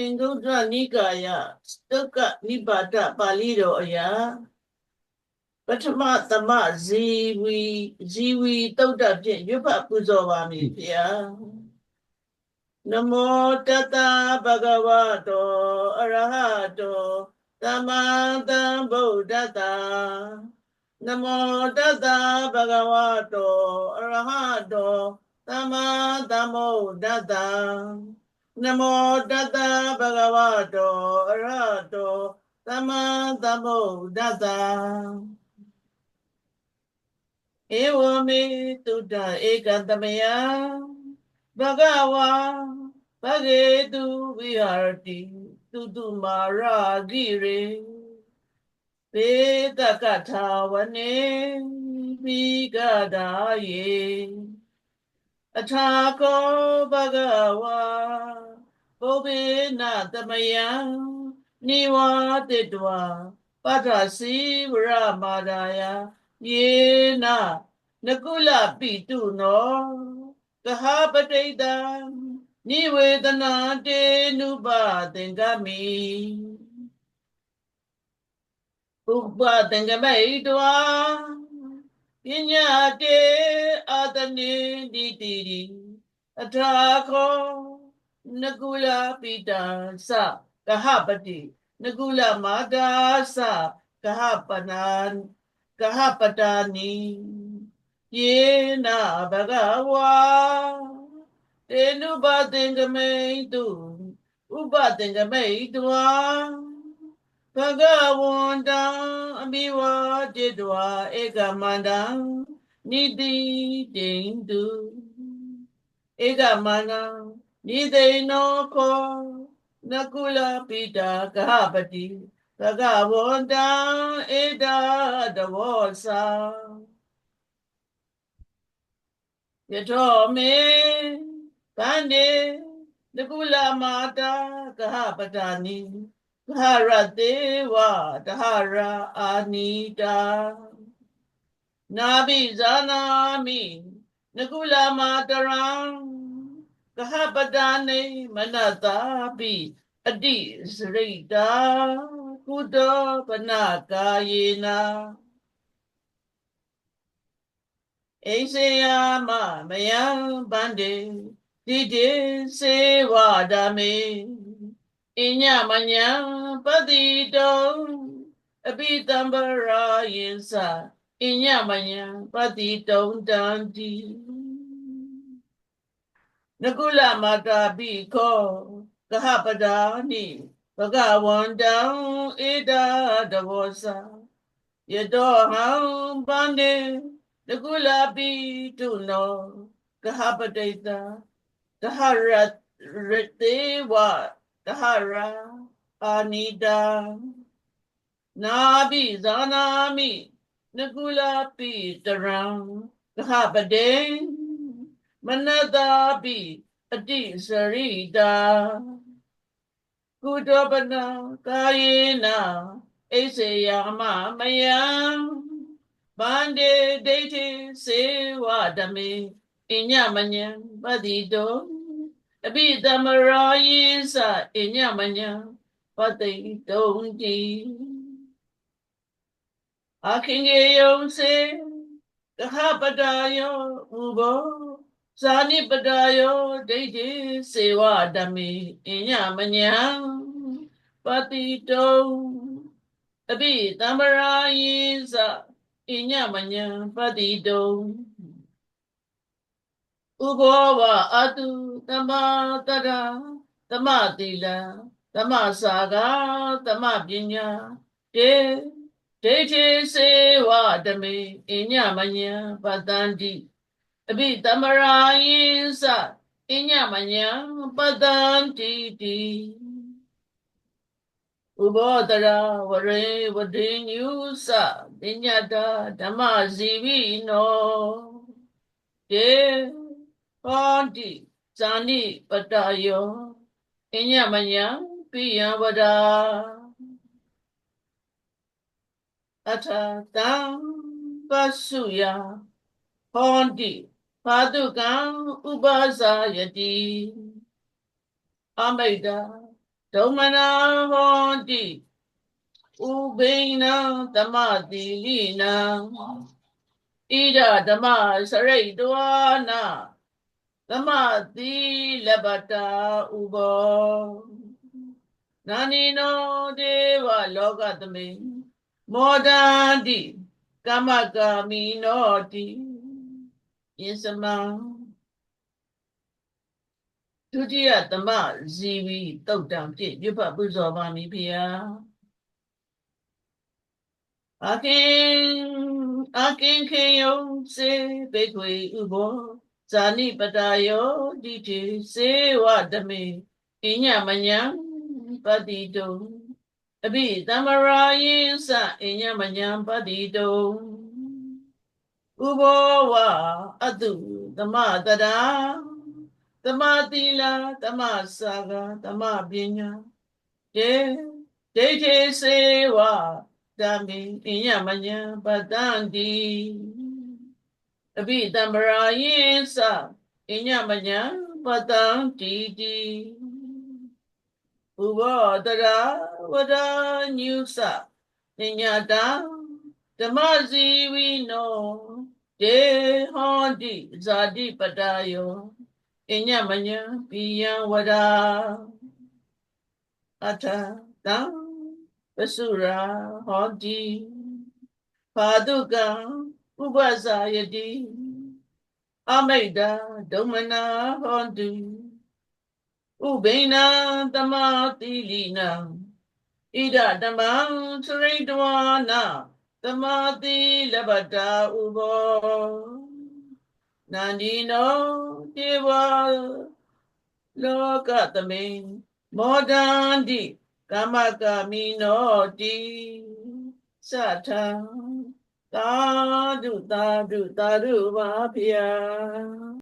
အင်္ဂုတ္တနိကာယတုတ်ကနိပါဒပါဠိတော်အရာပထမသမဇီဝီဇီဝီတုတ်တဖြင့်ရွတ်ဖတ်ပူဇော်ပါမည်ဖေယနမောတတဗဂဝတောအရဟတောသမ္မာသမ္ဗုဒ္ဓတ္တနမောတတဗဂဝတောအရဟတောသမ္မာသမ္ဗုဒ္ဓတ္တ နမောတတဗဂဝတောအရဟတောသမ္မာသမ္ဗုဒ္ဓတ္တဧဝမေတုဒ္ဓဧကတမယဘဂဝါဘဂေတုဝိဟာရတိတုတုမာရာဂိရေပေတကထာဝနေမိဂဒါယေအထာကောဘဂဝါ ပုဗ္ဗေနတမယံနိဝါတိတဝပတ္ထစီဝရမာဒာယယေနနကုလပိတုနောကဟပတိတံနိဝေဒနာတေနုပသင်္ကမိဥပသင်္ကမိတဝါပညာတေအာတနိတိတိအထာခော nagula pita sa kahapati, nagula maga sa kahapanan, kahapatani, yena bagawa, tenubatengamaitu, ubatengamaitua, bhagavantang abiwa jidwa egamandang, nidhi tindu, egamandang, Nidenoko Nakula Pita Kahapati Tagawanda Eda Dawosa Yatome Pande Nakula Mata Kahapatani Dharadeva Dhara Anita. Nabi Zanami Nakula Mataram ဟပတိဘဂဝန္တံဧတာတဝောသာယထောမေဗန္ဒေနကုလမာတာကဟပတာနိကဟရတေဝတဟရအာနိတာနာဘိဇာနာမိနကုလမာတရံကဟပတာနေမနတာပိအတိစရိတာကုတောပနကာယေနာအိစေယမမယံဗန္တေတိတိစေဝဒမေအညမညာပတိတောအပိတံပရာယေသအညမညာပတိတုံတံတိ Nagulamata Biko Kahapadani Bagawanda Ida Davosa Yadoham Bande Nagulabi Tuno Kahapadeta Tahara Ritewa Tahara Anida Nabi Zanami Nagulapi Tarang Kahapadeng Manadabi Adi Sarida Kudabana Kayena Eseyama Mayam Bande Date Sewadame Inyamanya Badido. Abidamarayisa Inyamanya Badidonji Akinge Yonse Kahabadayo Ubo. ဇာနိပဒယောဒိဋ္ဌိစေဝဓမ္မိအညမညံပတိတုံအပိတံပရာယေသအညမညံပတိတုံဥဘောဝအတုတမတရာတမတိလံတမစာကတမပညာတေဒိဋ္ဌိစေဝဓမ္မိအညမညံပတန္တိ အဘိတမရာယေသအညမညံပတန္တိတိဥဘောတရာဝရေဝတိညုသတိညတာဓမ္မဇီဝိနောတေဟောတိဇာနိပတယောအညမညံပိယဝဒာအထတံပစုယဟောတိ ဘာတုကံဥပဇာယတိအမိတ္တဒုမနာဟောတိဥဘိနံသမတိလိနံဣဒဓမ္မစရိတ်တဝနာသမတိလပတာဥဘောနာနိနောဒေဝလောကသမိမောဒန္တိကမ္မကာမိနောတိ ယစ္စမံဒုတိယသမဇီဝီတုတ်တံပြည့်ပြဖတ်ပူဇော်ပါမည်ဖေယအကင်အကင်ခေယုံစေဘေခွေဥဘောဇာနိပတယောတိတိစေဝဓမေအညမညာပတိတုံအဘိသမရာယေသအညမညာပတိတုံ ဥဘောဝအတုသမတရာသမတိလာသမစာဂသမပညာတေဒိဋ္ဌိစေဝဓမ္မိအညမညာပတန္တိအဘိသမရာယေသအညမညာပတန္တိတိဥဘောတရာဝဒညုသပညာတ ဓမ္မဇီဝိနောတေဟောတိဇာတိပတယောအညမညာပိယံဝဒအထတံပစုရာဟောတိဘာတုကံဥပဇာယတိအမိတ်တာဒုမနာဟောတုဥဘိနံတမတိလိနံဣဒဓမ္မံသရိတဝနာ တမတိလဘတာဥဘောနန္ဒီနောတေဝလောကသမိန်မောဒန္တိကမ္မကမိနောတိသထံသာဓုသာဓုသာဓုပါဗျာ